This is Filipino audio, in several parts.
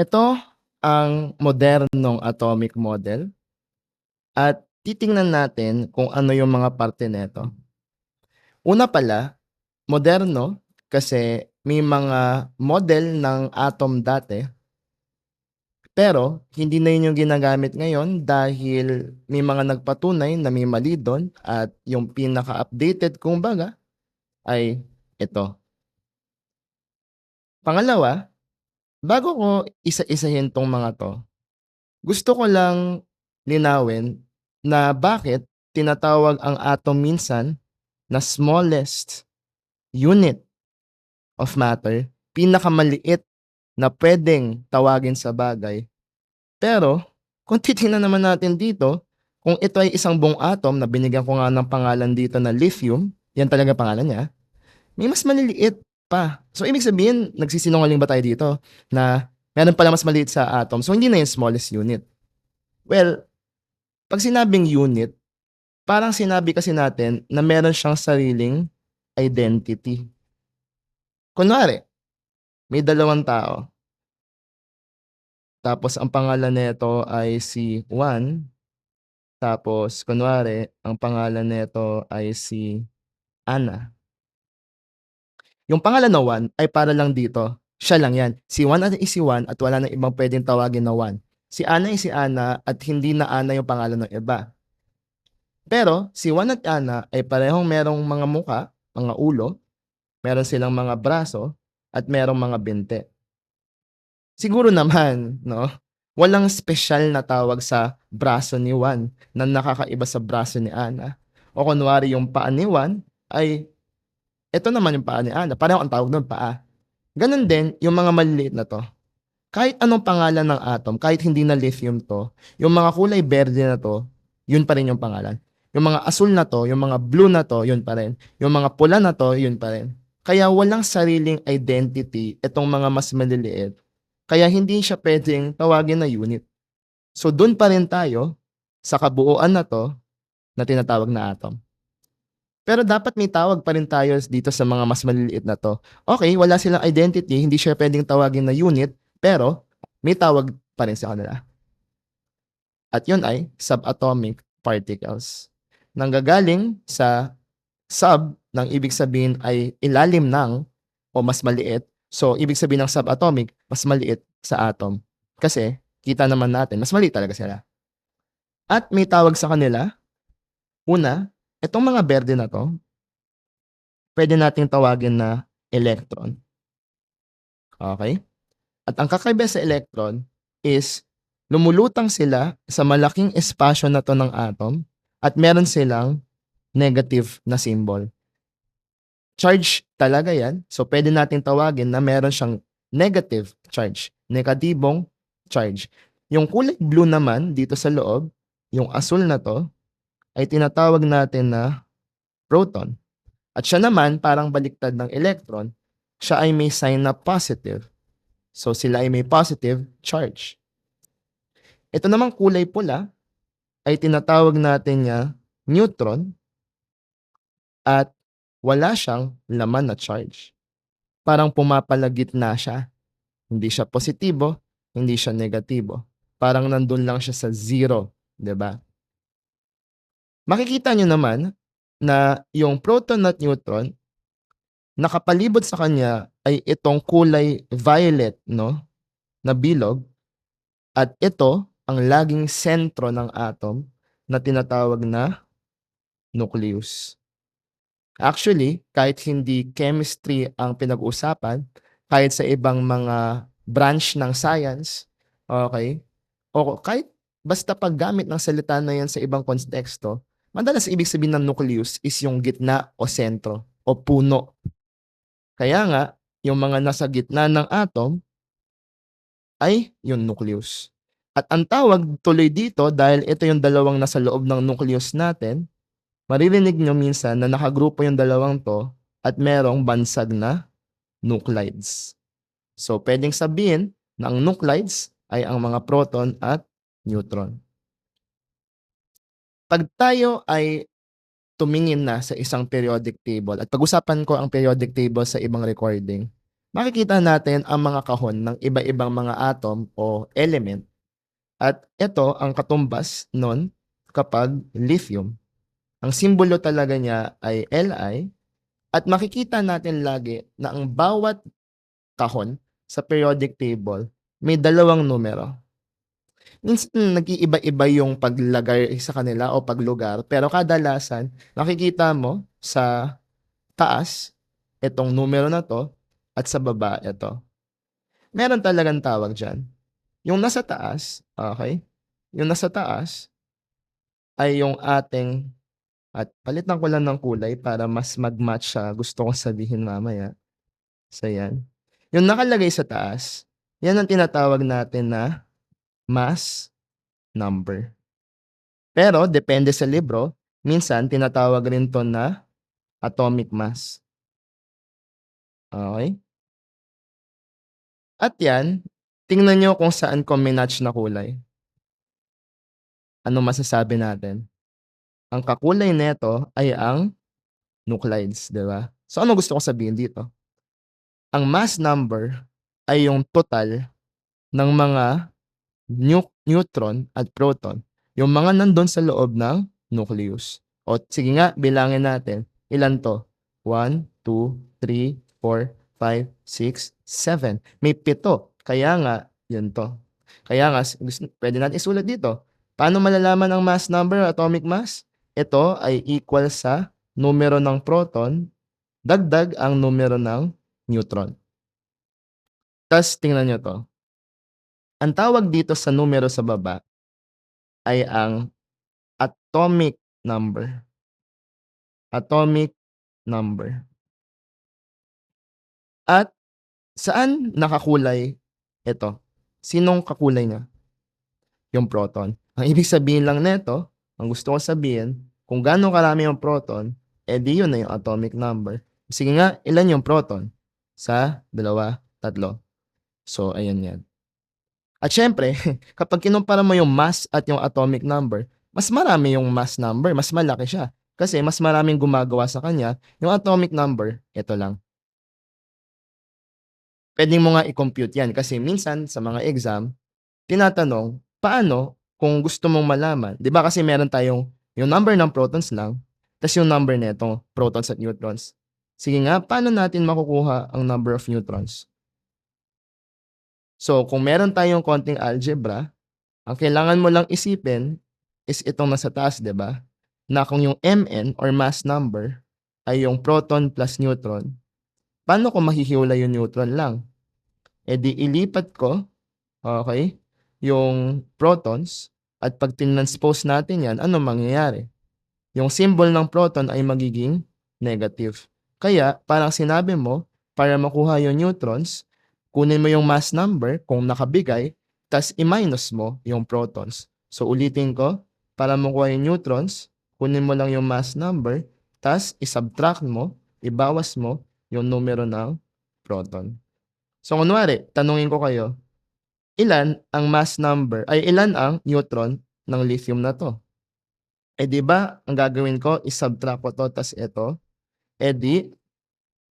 Ito ang modernong atomic model at titingnan natin kung ano yung mga parte nito. Una pala, moderno kasi may mga model ng atom dati pero hindi na yun yung ginagamit ngayon dahil may mga nagpatunay na may mali doon at yung pinaka-updated kumbaga ay ito. Pangalawa, bago ko isa-isahin tong mga to, gusto ko lang linawin na bakit tinatawag ang atom minsan na smallest unit of matter, pinakamaliit na pwedeng tawagin sa bagay. Pero, kung titingnan naman natin dito, kung ito ay isang buong atom na binigyan ko nga ng pangalan dito na lithium, yan talaga pangalan niya, may mas maliliit pa. So, ibig sabihin, nagsisinungaling ba tayo dito na meron pala mas maliit sa atom. So, hindi na yung smallest unit. Well, pag sinabing unit, parang sinabi kasi natin na meron siyang sariling identity. Kunwari, may dalawang tao. Tapos ang pangalan nito ay si Juan. Tapos kunwari, ang pangalan nito ay si Ana. Yung pangalan na Juan ay para lang dito. Siya lang yan. Si Juan at si Juan at wala nang ibang pwedeng tawagin na Juan. Si Ana ay si Ana at hindi na Ana yung pangalan ng iba. Pero si Juan at Ana ay parehong merong mga muka, mga ulo, meron silang mga braso, at merong mga binte. Siguro naman, no? Walang special na tawag sa braso ni Juan na nakakaiba sa braso ni Ana. O kunwari yung paa ni Juan ay ito naman yung paa ni Ana. Pareho ang tawag ng paa. Ganon din yung mga maliliit na to. Kahit anong pangalan ng atom, kahit hindi na lithium to, yung mga kulay berde na to, yun pa rin yung pangalan. Yung mga asul na to, yung mga blue na to, yun pa rin. Yung mga pula na to, yun pa rin. Kaya walang sariling identity itong mga mas maliliit. Kaya hindi siya pwedeng tawagin na unit. So doon pa rin tayo sa kabuuan na to na tinatawag na atom. Pero dapat may tawag pa rin tayo dito sa mga mas maliliit na to. Okay, wala silang identity, hindi siya pwedeng tawagin na unit, pero may tawag pa rin sa kanila. At yun ay subatomic particles. Nanggagaling sa sub ng ibig sabihin ay ilalim ng o mas maliit. So, ibig sabihin ng subatomic, mas maliit sa atom. Kasi, kita naman natin, mas maliit talaga sila. At may tawag sa kanila, una, itong mga berde na to, pwede nating tawagin na electron. Okay? At ang kakaiba sa electron is lumulutang sila sa malaking espasyo na to ng atom at meron silang negative na symbol charge talaga yan. So, pwede natin tawagin na meron siyang negative charge, negatibong charge. Yung kulay blue naman dito sa loob, yung asul na to, ay tinatawag natin na proton. At siya naman, parang baliktad ng electron, siya ay may sign na positive. So, sila ay may positive charge. Ito namang kulay pula, ay tinatawag natin niya neutron. At wala siyang laman na charge. Parang pumapalagit na siya. Hindi siya positibo, hindi siya negatibo. Parang nandun lang siya sa zero, 'di ba? Makikita nyo naman na yung proton at neutron, nakapalibot sa kanya ay itong kulay violet, no? Na bilog. At ito ang laging sentro ng atom na tinatawag na nucleus. Actually, kahit hindi chemistry ang pinag-uusapan, kahit sa ibang mga branch ng science, okay, o kahit basta paggamit ng salita na yan sa ibang konteksto, madalas ibig sabihin ng nucleus is yung gitna o sentro o puno. Kaya nga, yung mga nasa gitna ng atom ay yung nucleus. At ang tawag tuloy dito dahil ito yung dalawang nasa loob ng nucleus natin, maririnig nyo minsan na nakagrupo yung dalawang to at merong bansag na nuclides. So, pwedeng sabihin na ang nuclides ay ang mga proton at neutron. Pag tayo ay tumingin na sa isang periodic table, at pag-usapan ko ang periodic table sa ibang recording, makikita natin ang mga kahon ng iba-ibang mga atom o element at ito ang katumbas nun kapag lithium. Ang simbolo talaga niya ay Li at makikita natin lagi na ang bawat kahon sa periodic table may dalawang numero. Minsan nag-iiba-iba yung paglagay sa kanila o paglugar pero kadalasan makikita mo sa taas itong numero na 'to at sa baba ito. Meron talagang tawag diyan. Yung nasa taas, okey, yung nasa taas ay yung ating at palitan ko lang ng kulay para mas mag-match sa gusto kong sabihin mamaya. So, yan. Yung nakalagay sa taas, yan ang tinatawag natin na mass number. Pero depende sa libro, minsan tinatawag rin 'to na atomic mass. Okey? At yan, tingnan niyo kung saan ko minatch na kulay. Anong masasabi natin? Ang kakulay nito ay ang nuclides, 'di ba? So, ano gusto kong sabihin dito? Ang mass number ay yung total ng mga nu neutron at proton, yung mga nandun sa loob ng nucleus. O sige nga, bilangin natin, ilan 'to? 1, 2, 3, 4, 5, 6, 7. May 7, kaya nga yun 'to. Kaya nga gus puwede natin isulat dito. Paano malalaman ang mass number atomic mass? Ito ay equal sa numero ng proton dagdag ang numero ng neutron. Tas tingnan niyo 'to. Ang tawag dito sa numero sa baba ay ang atomic number. Atomic number. At saan nakakulay ito? Sinong kakulay niya? Yung proton. Ang ibig sabihin lang nito, ang gusto kong sabihin, kung gaano karami yung proton, eh di yun na yung atomic number. Sige nga, ilan yung proton? Isa, dalawa, tatlo. So, ayan yan. At siyempre, kapag kinumpara mo yung mass at yung atomic number, mas marami yung mass number, mas malaki siya. Kasi mas maraming gumagawa sa kanya, yung atomic number, ito lang. Puwede mo nga i-compute yan kasi minsan sa mga exam, tinatanong, paano kung gusto mong malaman 'di ba kasi meron tayong yung number ng protons lang, tas yung number nitong protons at neutrons. Sige nga, paano natin makukuha ang number of neutrons? So, kung meron tayong konting algebra, ang kailangan mo lang isipin is itong nasa taas, 'di ba? Na kung yung Mn or mass number ay yung proton plus neutron, paano ko mahihiwalay yung neutron lang? Eh di ilipat ko, okey, yung protons at 'pag tinranspose natin yan, anong mangyayari? Yung symbol ng proton ay magiging negative. Kaya parang sinabi mo, para makuha yung neutrons, kunin mo yung mass number kung nakabigay, tas i-minus mo yung protons. So, ulitin ko, para makuha yung neutrons, kunin mo lang yung mass number, tas i-subtract mo, ibawas mo yung numero ng proton. So, kunwari, tanungin ko kayo, ilan ang mass number ay ilan ang neutron ng lithium na 'to? Eh, 'di ba ang gagawin ko i-subtract ko 'to tas ito, eh di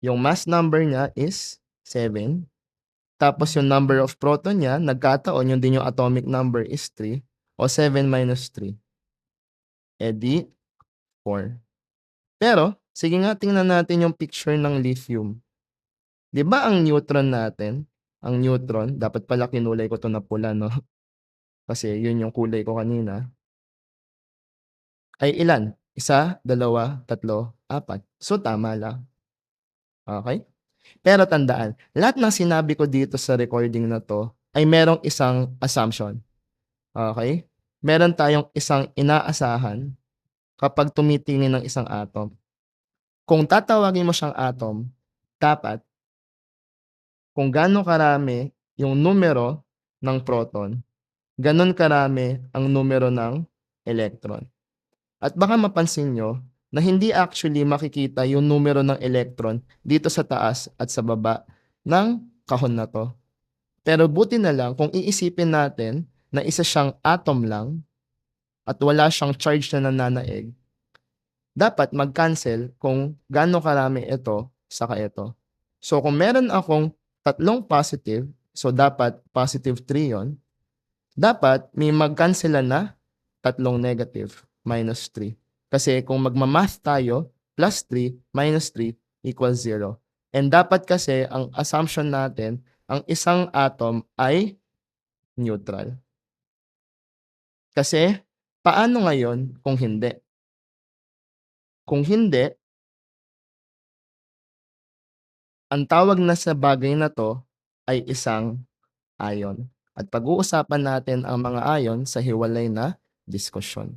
yung mass number niya is 7. Tapos yung number of proton niya nagkataon yun din yung atomic number is 3 o 7 minus 3. Eh di 4. Pero, sige nga tingnan natin yung picture ng lithium. 'Di ba ang neutron natin, ang neutron dapat pala kinulay ko 'to na pula 'no? Kasi yun yung kulay ko kanina. Ay ilan? 1, 2, 3, 4. So, tama lang. Okey? Pero tandaan, lahat ng sinabi ko dito sa recording na 'to ay merong isang assumption. Okey? Meron tayong isang inaasahan kapag tumitingin ng isang atom. Kung tatawagin mo siyang atom, dapat kung gaano karami yung numero ng proton, gano'n karami ang numero ng electron. At baka mapansin niyo na hindi actually makikita yung numero ng electron dito sa taas at sa baba ng kahon na 'to. Pero buti na lang kung iisipin natin na isa siyang atom lang at wala siyang charge na nananaig, dapat mag-cancel kung gaano karami ito saka ito. So, kung meron akong tatlong positive, so dapat positive 3 'yon. Dapat may magkansela na tatlong negative, minus 3. Kasi kung magma-math tayo, plus 3 minus 3 equals 0. And dapat kasi ang assumption natin, ang isang atom ay neutral. Kasi paano ngayon kung hindi? Kung hindi ang tawag na sa bagay na 'to ay isang ion at pag-uusapan natin ang mga ion sa hiwalay na diskusyon.